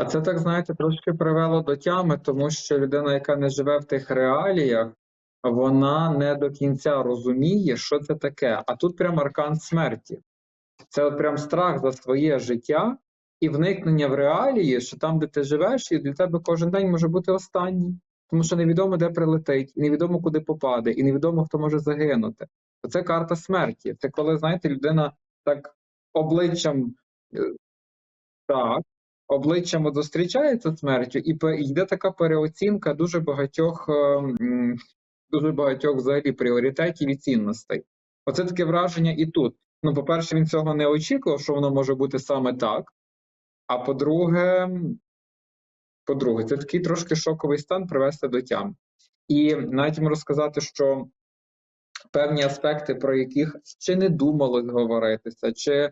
А це так, знаєте, трошки привело до тями, тому що людина, яка не живе в тих реаліях, вона не до кінця розуміє, що це таке. А тут прям аркан смерті. Це от прям страх за своє життя і вникнення в реалії, що там, де ти живеш, і для тебе кожен день може бути останній. Тому що невідомо, де прилетить, і невідомо, куди попаде, і невідомо, хто може загинути. Це карта смерті. Це коли, знаєте, людина так обличчям е, так, обличчям зустрічається смертю, і йде така переоцінка дуже багатьох, е, дуже багатьох взагалі пріоритетів і цінностей. Оце таке враження і тут. Ну, по-перше, він цього не очікував, що воно може бути саме так. А по-друге, по-друге, це такий трошки шоковий стан привести до тям. І навіть можу сказати, що певні аспекти, про яких ще не думалось говоритися, чи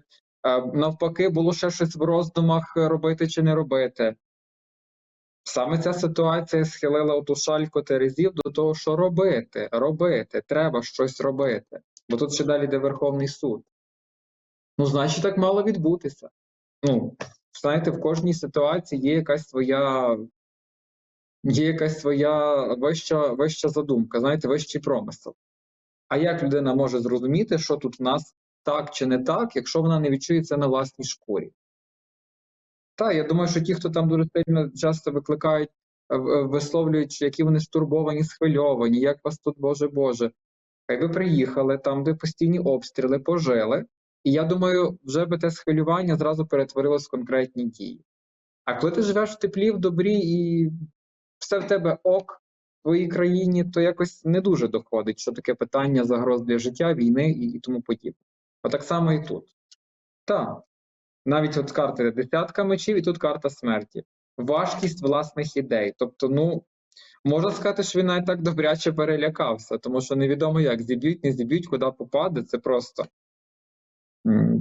навпаки було ще щось в роздумах е, робити чи не робити. Саме ця ситуація схилила оту шальку Терезів до того, що робити, робити, треба щось робити. Бо тут ще далі йде Верховний суд. Ну, значить, так мало відбутися. Ну, знаєте, в кожній ситуації є якась своя, є якась своя вища, вища задумка, знаєте, вищий промисел. А як людина може зрозуміти, що тут в нас так чи не так, якщо вона не відчує це на власній шкурі? Так, я думаю, що ті, хто там дуже сильно часто викликають, е, е, висловлюють, які вони стурбовані, схвильовані, як вас тут, Боже Боже. Хай ви приїхали там, де постійні обстріли, пожили, і я думаю, вже би те схвилювання зразу перетворилось в конкретні дії. А коли ти живеш в теплі, в добрі і все в тебе ок в твоїй країні, то якось не дуже доходить, що таке питання загроз для життя, війни і, і тому подібне. Отак само і тут. Так, навіть от карти десятка мечів, і тут карта смерті. Важкість власних ідей. Тобто, ну, можна сказати, що він навіть так добряче перелякався, тому що невідомо як зіб'ють, не зіб'ють, куди попаде, це просто.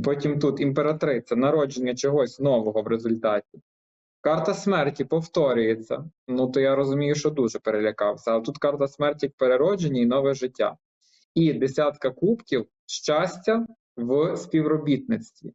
Потім тут імператриця, народження чогось нового в результаті. Карта смерті повторюється. Ну, то я розумію, що дуже перелякався. А тут карта смерті переродження і нове життя. І десятка кубків щастя в співробітництві.